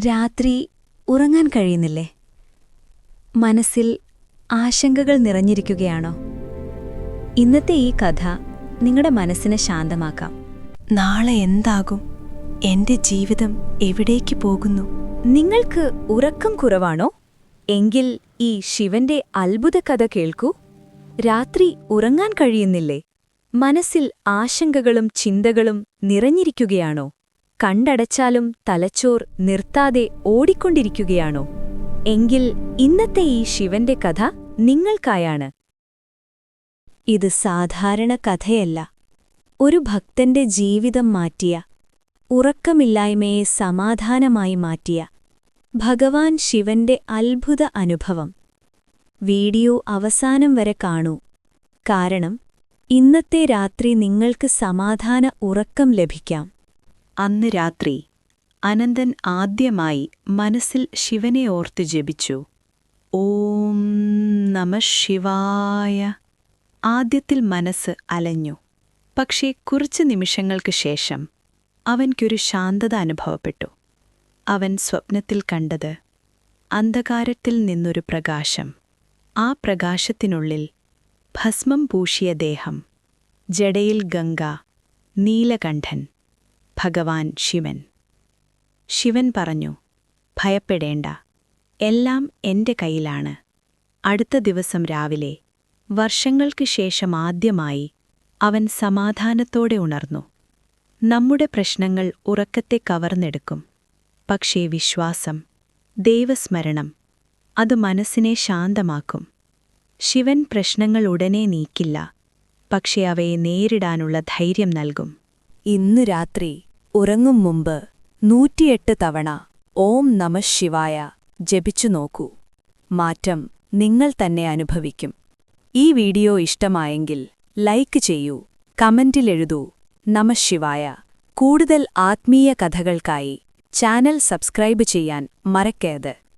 രാത്രി ഉറങ്ങാൻ കഴിയുന്നില്ലേ? മനസ്സിൽ ആശങ്കകൾ നിറഞ്ഞിരിക്കുകയാണോ? ഇന്നത്തെ ഈ കഥ നിങ്ങളുടെ മനസ്സിനെ ശാന്തമാക്കാം. നാളെ എന്താകും? എന്റെ ജീവിതം എവിടേക്ക് പോകുന്നു? നിങ്ങൾക്ക് ഉറക്കം കുറവാണോ? എങ്കിൽ ഈ ശിവന്റെ അത്ഭുത കഥ കേൾക്കൂ. രാത്രി ഉറങ്ങാൻ കഴിയുന്നില്ലേ? മനസ്സിൽ ആശങ്കകളും ചിന്തകളും നിറഞ്ഞിരിക്കുകയാണോ? കണ്ടടച്ചാലും തലച്ചോർ നിർത്താതെ ഓടിക്കൊണ്ടിരിക്കുകയാണോ? എങ്കിൽ ഇന്നത്തെ ഈ ശിവന്റെ കഥ നിങ്ങൾക്കായാണ്. ഇത് സാധാരണ കഥയല്ല. ഒരു ഭക്തന്റെ ജീവിതം മാറ്റിയ ഉറക്കമില്ലായ്മയെ സമാധാനമായി മാറ്റിയ ഭഗവാൻ ശിവന്റെ അത്ഭുത അനുഭവം. വീഡിയോ അവസാനം വരെ കാണൂ. കാരണം ഇന്നത്തെ രാത്രി നിങ്ങൾക്ക് സമാധാന ഉറക്കം ലഭിക്കാം. അന്ന് രാത്രി അനന്തൻ ആദ്യമായി മനസ്സിൽ ശിവനെ ഓർത്ത് ജപിച്ചു. ഓം നമ ശിവായ. ആദ്യത്തിൽ മനസ്സ് അലഞ്ഞു. പക്ഷേ കുറച്ച് നിമിഷങ്ങൾക്ക് ശേഷം അവൻക്കൊരു ശാന്തത അനുഭവപ്പെട്ടു. അവൻ സ്വപ്നത്തിൽ കണ്ടത് അന്ധകാരത്തിൽ നിന്നൊരു പ്രകാശം. ആ പ്രകാശത്തിനുള്ളിൽ ഭസ്മം പൂശിയ ദേഹം ജടയിൽ ഗംഗ നീലകണ്ഠൻ. ഭഗവാൻ ശിവൻ. ശിവൻ പറഞ്ഞു ഭയപ്പെടേണ്ട. എല്ലാം എന്റെ കയ്യിലാണ്. അടുത്ത ദിവസം രാവിലെ വർഷങ്ങൾക്ക് ശേഷം ആദ്യമായി അവൻ സമാധാനത്തോടെ ഉണർന്നു. നമ്മുടെ പ്രശ്നങ്ങൾ ഉറക്കത്തെ കവർന്നെടുക്കും. പക്ഷേ വിശ്വാസം ദൈവസ്മരണം അത് മനസ്സിനെ ശാന്തമാക്കും. ശിവൻ പ്രശ്നങ്ങൾ ഉടനെ നീക്കില്ല. പക്ഷേ അവയെ നേരിടാനുള്ള ധൈര്യം നൽകും. ഇന്ന് രാത്രി ഉറങ്ങും മുമ്പ് നൂറ്റിയെട്ട് തവണ ഓം നമ ശിവായ ജപിച്ചു നോക്കൂ. മാറ്റം നിങ്ങൾ തന്നെ അനുഭവിക്കും. ഈ വീഡിയോ ഇഷ്ടമായെങ്കിൽ ലൈക്ക് ചെയ്യൂ കമന്റിലെഴുതൂ നമ ശിവായ. കൂടുതൽ ആത്മീയ കഥകൾക്കായി ചാനൽ സബ്സ്ക്രൈബ് ചെയ്യാൻ മറക്കരുത്.